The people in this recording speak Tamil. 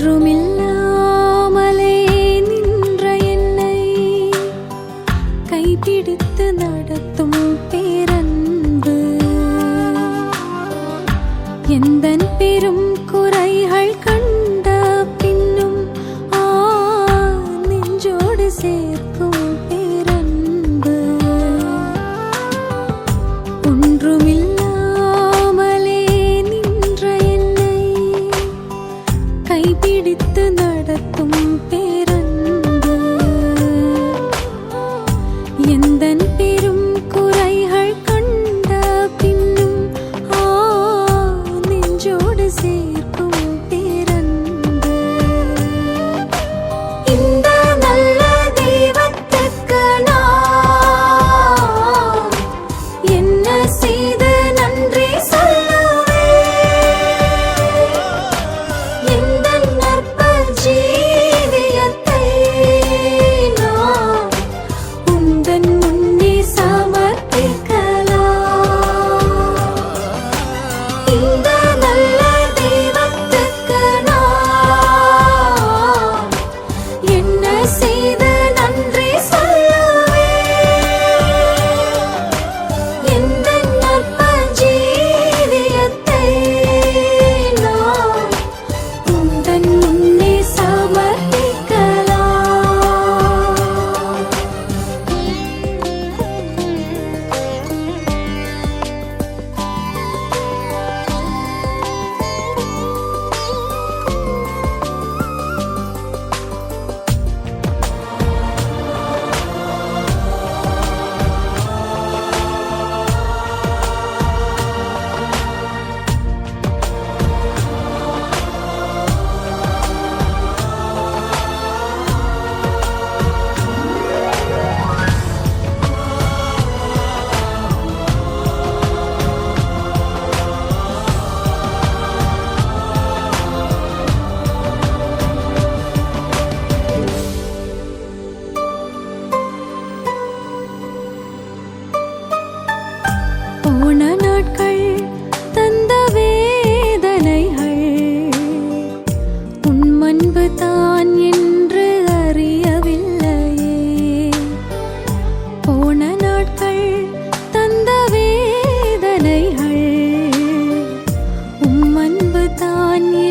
ஒன்றுமில்லாமலே பிடித்து நடத்தும் பேரன்பு. எந்த பெரும் போன நாட்கள் தந்த வேதனைகள். உன் அன்பு தான் என்று அறியவில்லையே. போன நாட்கள் தந்த வேதனைகள். தான்